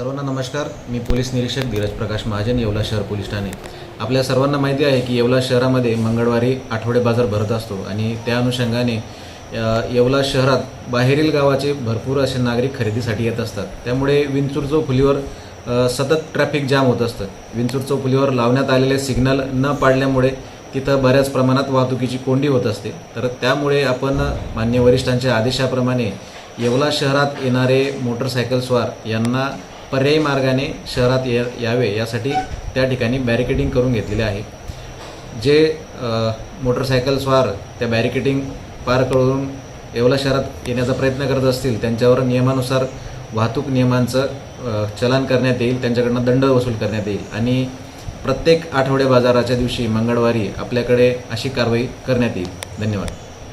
सर्वांना नमस्कार. मी पोलीस निरीक्षक धीरज प्रकाश महाजन येवला शहर पोलीस ठाणे. आपल्या सर्वांना माहिती आहे की येवला शहरामध्ये मंगळवारी आठवडे बाजार भरत असतो आणि त्या अनुषंगाने येवला शहरात बाहेरील गावाचे भरपूर असे नागरिक खरेदीसाठी येत असतात. त्यामुळे विंचूर चौफुलीवर सतत ट्रॅफिक जाम होत असतं. विंचूर चौफुलीवर लावण्यात आलेले सिग्नल न पाडल्यामुळे तिथं बऱ्याच प्रमाणात वाहतुकीची कोंडी होत असते. तर त्यामुळे आपण मान्य वरिष्ठांच्या आदेशाप्रमाणे येवला शहरात येणारे मोटरसायकलस्वार यांना पर्यायी मार्गाने शहरात ये यावे यासाठी त्या ठिकाणी बॅरिकेडिंग करून घेतलेले आहे. जे मोटरसायकलस्वार त्या बॅरिकेडिंग पार करून येवला शहरात येण्याचा प्रयत्न करत असतील त्यांच्यावर नियमानुसार वाहतूक नियमांचं चलन करण्यात येईल त्यांच्याकडनं दंड वसूल करण्यात येईल आणि प्रत्येक आठवडे बाजाराच्या दिवशी मंगळवारी आपल्याकडे अशी कारवाई करण्यात येईल. धन्यवाद.